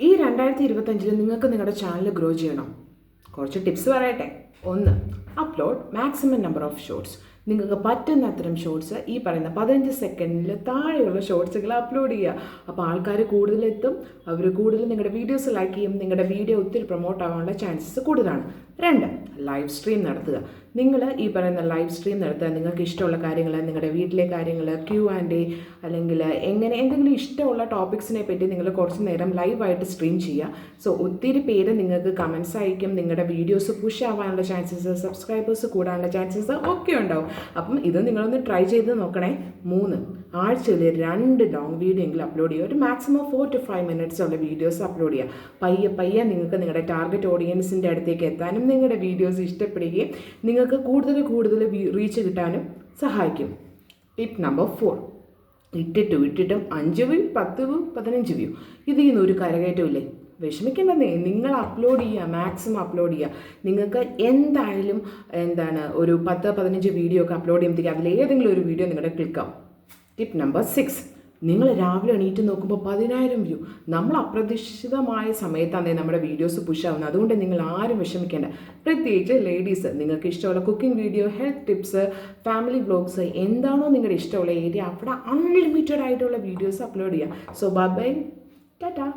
ഈ രണ്ടായിരത്തി ഇരുപത്തഞ്ചിൽ നിങ്ങൾക്ക് നിങ്ങളുടെ ചാനൽ ഗ്രോ ചെയ്യണം. കുറച്ച് ടിപ്സ് പറയട്ടെ. ഒന്ന് upload maximum number of shorts നിങ്ങൾക്ക് പറ്റുന്ന അത്തരം ഷോർട്സ് ഈ പറയുന്ന പതിനഞ്ച് സെക്കൻഡിൽ താഴെയുള്ള ഷോർട്സുകൾ അപ്ലോഡ് ചെയ്യുക. അപ്പോൾ ആൾക്കാർ കൂടുതലെത്തും അവർ കൂടുതൽ നിങ്ങളുടെ വീഡിയോസ് ലൈക്ക് ചെയ്യും നിങ്ങളുടെ വീഡിയോ ഒത്തിരി പ്രൊമോട്ട് ആവാനുള്ള ചാൻസസ് കൂടുതലാണ്. രണ്ട് ലൈവ് സ്ട്രീം നടത്തുക. നിങ്ങൾ ഈ പറയുന്ന ലൈവ് സ്ട്രീം നടത്തുക. നിങ്ങൾക്ക് ഇഷ്ടമുള്ള കാര്യങ്ങൾ നിങ്ങളുടെ വീട്ടിലെ കാര്യങ്ങൾ ക്യൂ ആൻഡ് എ അല്ലെങ്കിൽ എങ്ങനെ എന്തെങ്കിലും ഇഷ്ടമുള്ള ടോപ്പിക്സിനെ പറ്റി നിങ്ങൾ കുറച്ച് നേരം ലൈവായിട്ട് സ്ട്രീം ചെയ്യുക. സോ ഒത്തിരി പേര് നിങ്ങൾക്ക് കമൻസ് അയക്കും. നിങ്ങളുടെ വീഡിയോസ് പുഷ് ആവാനുള്ള ചാൻസസ് സബ്സ്ക്രൈബേഴ്സ് കൂടാനുള്ള ചാൻസസ് ഒക്കെ ഉണ്ടാവും. അപ്പം ഇത് നിങ്ങളൊന്ന് ട്രൈ ചെയ്ത് നോക്കണേ. മൂന്ന്. ആഴ്ചയിൽ രണ്ട് ലോങ് വീഡിയോ എങ്കിലും അപ്ലോഡ് ചെയ്യുക. ഒരു maximum four to five minutes ഉള്ള വീഡിയോസ് അപ്ലോഡ് ചെയ്യുക. പയ്യെ പയ്യെ നിങ്ങൾക്ക് നിങ്ങളുടെ ടാർഗറ്റ് ഓഡിയൻസിന്റെ അടുത്തേക്ക് എത്താനും നിങ്ങളുടെ വീഡിയോസ് ഇഷ്ടപ്പെടുകയും നിങ്ങൾക്ക് കൂടുതൽ കൂടുതൽ റീച്ച് കിട്ടാനും സഹായിക്കും. ടിപ്പ് നമ്പർ ഫോർ ഇട്ടിട്ടും ഇട്ടിട്ടും അഞ്ച് വ്യൂ പത്ത് വ്യൂ പതിനഞ്ച് വ്യൂ ഇതിൽ നിന്ന് ഒരു കരകയറ്റമില്ലേ വിഷമിക്കേണ്ടതേ നിങ്ങൾ അപ്ലോഡ് ചെയ്യുക മാക്സിമം അപ്ലോഡ് ചെയ്യുക. നിങ്ങൾക്ക് എന്തായാലും എന്താണ് ഒരു പത്ത് പതിനഞ്ച് വീഡിയോ ഒക്കെ അപ്ലോഡ് ചെയ്യുമ്പോഴത്തേക്ക് അതിലേതെങ്കിലും ഒരു വീഡിയോ നിങ്ങളുടെ ക്ലിക്കാവും ടിപ്പ് നമ്പർ സിക്സ് നിങ്ങൾ രാവിലെ എണീറ്റ് നോക്കുമ്പോൾ പതിനായിരം വ്യൂ നമ്മൾ അപ്രതീക്ഷിതമായ സമയത്താണ് നമ്മുടെ വീഡിയോസ് പുഷ് ആവുന്നത്. അതുകൊണ്ട് നിങ്ങൾ ആരും വിഷമിക്കേണ്ട. പ്രത്യേകിച്ച് ലേഡീസ് നിങ്ങൾക്ക് ഇഷ്ടമുള്ള cooking video health tips family blogs എന്താണോ നിങ്ങളുടെ ഇഷ്ടമുള്ള ഏരിയ അവിടെ അൺലിമിറ്റഡ് ആയിട്ടുള്ള വീഡിയോസ് അപ്ലോഡ് ചെയ്യാം സോ ബൈ ടാറ്റാ